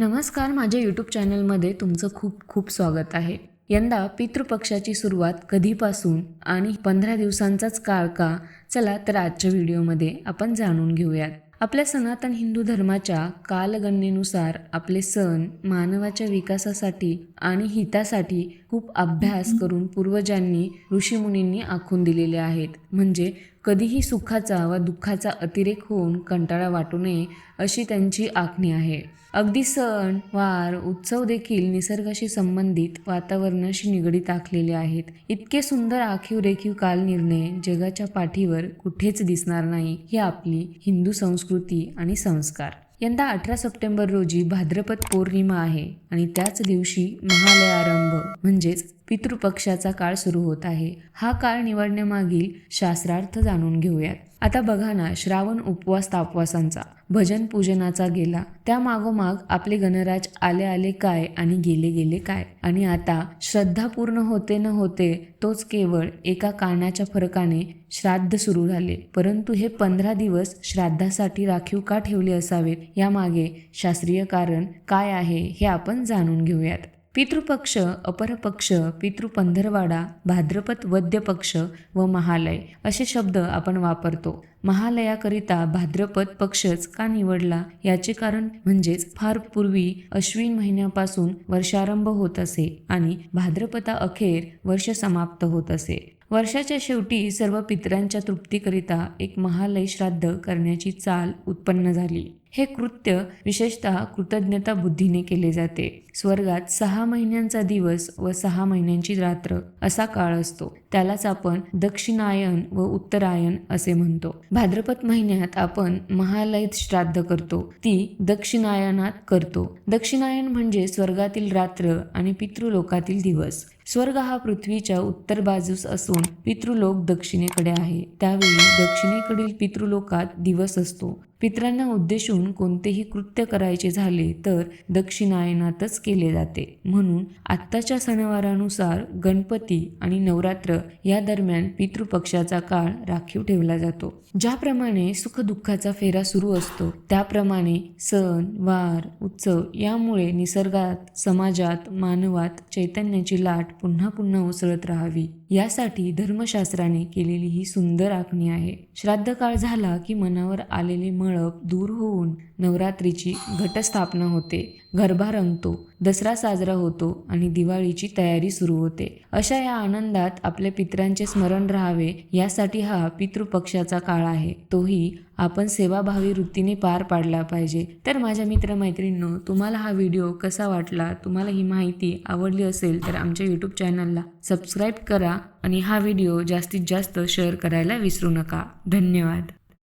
नमस्कार माझ्या यूट्यूब चॅनलमध्ये तुमचं खूप खूप स्वागत आहे. यंदा पितृपक्षाची सुरुवात कधीपासून आणि पंधरा दिवसांचाच काळ का? चला तर आजच्या व्हिडिओमध्ये आपण जाणून घेऊयात. आपल्या सनातन हिंदू धर्माच्या कालगणनेनुसार आपले सण मानवाच्या विकासासाठी आणि हितासाठी खूप अभ्यास करून पूर्वजांनी ऋषीमुनींनी आखून दिलेले आहेत. म्हणजे कधीही सुखाचा वा दुःखाचा अतिरेक होऊन कंटाळा वाटू नये अशी त्यांची आखणी आहे. अगदी सण वार उत्सव देखील निसर्गाशी संबंधित वातावरणाशी निगडीत आखलेले आहेत. इतके सुंदर आखीव रेखीव कालनिर्णय जगाच्या पाठीवर कुठेच दिसणार नाही ही आपली हिंदू संस्कृती आणि संस्कार. यंदा अठरा सप्टेंबर रोजी भाद्रपद पौर्णिमा आहे आणि त्याच दिवशी महालयारंभ म्हणजेच पितृपक्षाचा काळ सुरू होत आहे. हा काळ निवडण्यामागील शास्त्रार्थ जाणून घेऊयात. आता बघा ना श्रावण उपवास तापवासांचा भजन पूजनाचा गेला त्या मागोमाग आपले गणराज आले आले काय आणि गेले गेले काय? आणि आता श्रद्धा पूर्ण होते न होते तोच केवळ एका कानाच्या फरकाने श्राद्ध सुरू झाले. परंतु हे पंधरा दिवस श्राद्धासाठी राखीव का ठेवले असावेत? यामागे शास्त्रीय कारण काय आहे हे आपण जाणून घेऊयात. पितृपक्ष अपरपक्ष पितृपंधरवाडा भाद्रपद वद्य पक्ष व महालय असे शब्द आपण वापरतो. महालयाकरिता भाद्रपद पक्षच का निवडला? याचे कारण म्हणजेच फार पूर्वी अश्विन महिन्यापासून वर्षारंभ होत असे आणि भाद्रपदा अखेर वर्ष समाप्त होत असे. वर्षाच्या शेवटी सर्व पितरांच्या तृप्तीकरिता एक महालय श्राद्ध करण्याची चाल उत्पन्न झाली. हे कृत्य विशेषतः कृतज्ञता बुद्धीने केले जाते. स्वर्गात सहा महिन्यांचा दिवस व सहा महिन्यांची रात्र असा काळ असतो. त्यालाच आपण दक्षिणायन व उत्तरायन असे म्हणतो. भाद्रपद महिन्यात आपण महालयत श्राद्ध करतो. ती दक्षिणायनात करतो. दक्षिणायन म्हणजे स्वर्गातील रात्र आणि पितृलोकातील दिवस. स्वर्ग हा पृथ्वीच्या उत्तर बाजूस असून पितृलोक दक्षिणेकडे आहे. त्यावेळी दक्षिणेकडील पितृलोकात दिवस असतो. पितरांना उद्देशून कोणतेही कृत्य करायचे झाले तर दक्षिणायनातच केले जाते. म्हणून आत्ताच्या सणवारानुसार गणपती आणि नवरात्र या दरम्यान पितृपक्षाचा काळ राखीव ठेवला जातो. ज्याप्रमाणे सुखदुःखाचा फेरा सुरू असतो त्याप्रमाणे सण वार उत्सव यामुळे निसर्गात समाजात मानवात चैतन्याची लाट पुन्हा पुन्हा उसळत राहावी. यासाठी धर्मशास्त्राने केलेली ही सुंदर आखणी आहे. श्राद्ध काळ झाला की मनावर आलेले मळप दूर होऊन होऊन नवरात्रीची घटस्थापना होते. गरबा रंगतो दसरा साजरा होतो आणि दिवाळीची तयारी सुरू होते. अशा या आनंदात आपल्या पित्रांचे स्मरण राहावे यासाठी हा पितृपक्षाचा काळ आहे. तोही आपण सेवाभावी वृत्तीने पार पाडला पाहिजे. तर माझ्या मित्रमैत्रिणींनो तुम्हाला हा व्हिडिओ कसा वाटला? तुम्हाला ही माहिती आवडली असेल तर आमच्या यूट्यूब चॅनलला सबस्क्राईब करा आणि हा व्हिडिओ जास्तीत जास्त शेअर करायला विसरू नका. धन्यवाद.